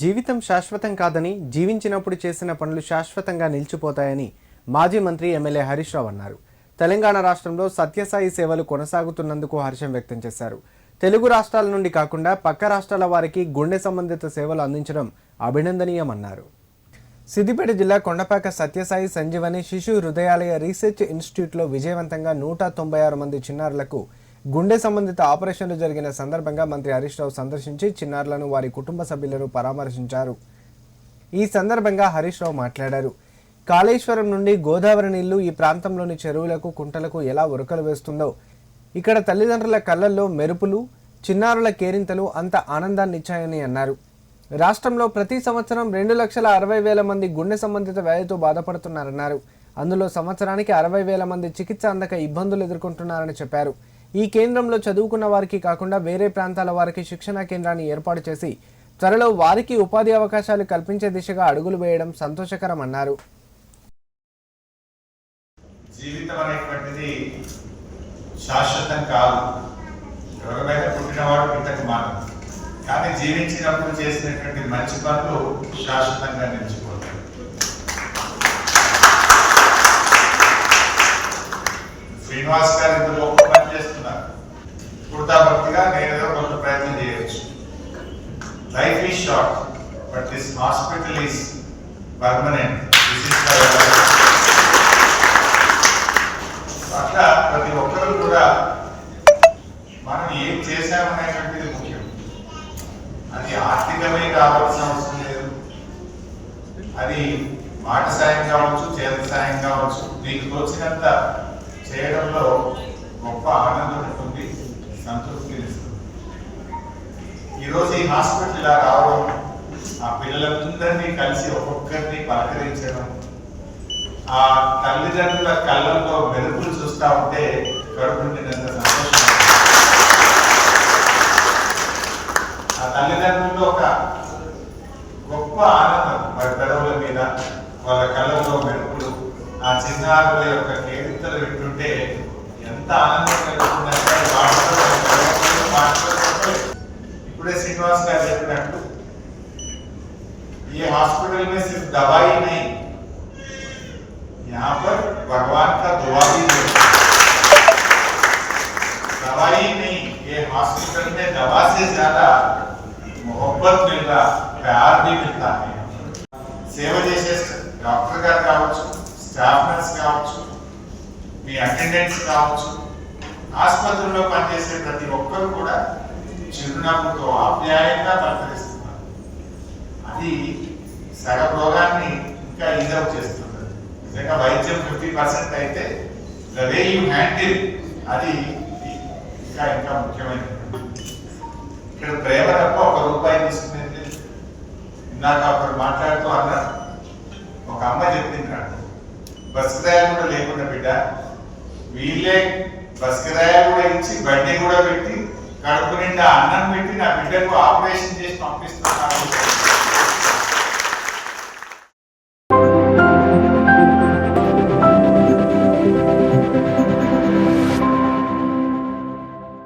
జీవితం శాశ్వతం కాదని జీవించినప్పుడు చేసిన పనులు శాశ్వతంగా నిలిచిపోతాయని మాజీ మంత్రి ఎమ్మెల్యే హరీష్ రావు అన్నారు. తెలంగాణ రాష్ట్రంలో సత్యసాయి సేవలు కొనసాగుతున్నందుకు హర్షం వ్యక్తం చేశారు. తెలుగు రాష్ట్రాల నుండి కాకుండా పక్క రాష్ట్రాల వారికి గుండె సంబంధిత సేవలు అందించడం అభినందనీయమన్నారు. సిద్దిపేట జిల్లా కొండపాక సత్యసాయి సంజీవని శిశు హృదయాలయ రీసెర్చ్ ఇన్స్టిట్యూట్లో విజయవంతంగా నూట తొంభై ఆరు మంది చిన్నారులకు గుండె సంబంధిత ఆపరేషన్లు జరిగిన సందర్భంగా మంత్రి హరీష్ రావు సందర్శించి చిన్నారులను వారి కుటుంబ సభ్యులను పరామర్శించారు. ఈ సందర్భంగా హరీష్ రావు మాట్లాడారు. కాళేశ్వరం నుండి గోదావరి నీళ్ళు ఈ ప్రాంతంలోని చెరువులకు కుంటలకు ఎలా ఉరకలు వేస్తుందో ఇక్కడ తల్లిదండ్రుల కళ్ళల్లో మెరుపులు చిన్నారుల కేరింతలు అంత ఆనందాన్నిచ్చాయని అన్నారు. రాష్ట్రంలో ప్రతి సంవత్సరం రెండు లక్షల అరవై వేల మంది గుండె సంబంధిత వ్యాధితో బాధపడుతున్నారన్నారు. అందులో సంవత్సరానికి అరవై వేల మంది చికిత్స అందక ఇబ్బందులు ఎదుర్కొంటున్నారని చెప్పారు. ఈ కేంద్రంలో చదువుకున్న వారికి కాకుండా వేరే ప్రాంతాల వారికి శిక్షణా కేంద్రాన్ని ఏర్పాటు చేసి త్వరలో వారికి ఉపాధి అవకాశాలు కల్పించే దిశగా అడుగులు వేయడం సంతోషకరమన్నారు. జీవితం అనేటువంటిది శాశ్వతం కాదు. పుట్టినవాడు పుట్టక కానీ జీవించినప్పుడు చేసినటువంటి మంచి పనులు శాశ్వతంగా నిలిచిపోతాయి. శ్రీనివాస్ గారు ఇందులో బట్ హాస్పిటల్ ఈస్ పర్మనెంట్ అట్లా ప్రతి ఒక్కరు కూడా మనం ఏం చేశామనేటువంటిది ముఖ్యం. అది ఆర్థికమే కావాల్సిన అవసరం లేదు. అది మాట సాయం కావచ్చు చేత సాయం కావచ్చు నీకు తోచినంత చేయడంలో అందరినీ కలిసి ఒక్కొక్కరిని పలకరించడం ఆ తల్లిదండ్రుల కళ్ళల్లో మెరుపులు చూస్తా ఉంటే కడుపు నిండినంత సంతోషం. ఆ తల్లిదండ్రుల్లో ఒక గొప్ప ఆనందం వారి పెదవుల మీద వాళ్ళ కళ్ళల్లో మెరుపులు ఆ చిన్నారుల యొక్క కేరింతలు వింటుంటే ఎంత ఆనందం కలుగుతుందంటే ఇప్పుడే శ్రీనివాస్ గారు చెప్పినట్టు ఈ హాస్పిటల్ में सिर्फ दवाई नहीं यहाँ पर भगवान का दुआ भी है दवाई नहीं ये हॉस्पिटल में दवा से ज्यादा मोहब्बत मिल रहा प्यार भी मिलता है సేవ చేసే డాక్టర్ గారు కావచ్చు స్టాఫ్ నర్స్ కావచ్చు మీ అటెండెంట్స్ కావచ్చు ఆసుపత్రిలో పనిచేసే ప్రతి ఒక్కరు కూడా చిరునవ్వుతో ఆప్యాయంగా పలకరిస్తున్నారు అది సగం రోగాన్ని ఇంకా ఈజప్ చేస్తుంది నిజంగా వైద్యం ఫిఫ్టీ పర్సెంట్ అయితే ద వే యూ హ్యాండిల్ అది ఇంకా ఇంకా ముఖ్యమైనది. ఇక్కడ ప్రేమ తప్ప ఒక రూపాయి తీసుకునేది ఇందాక ఒకరు మాట్లాడుతూ అన్నారు ఒక అమ్మ చెప్పింది నాకు బస్ కిరాయి కూడా లేకుండా బిడ్డ వీళ్ళే బస్ కిరాయి కూడా ఇచ్చి బండి కూడా పెట్టి కడుపు నిండా అన్నం పెట్టి నా బిడ్డకు ఆపరేషన్ చేసి పంపిస్తున్నాను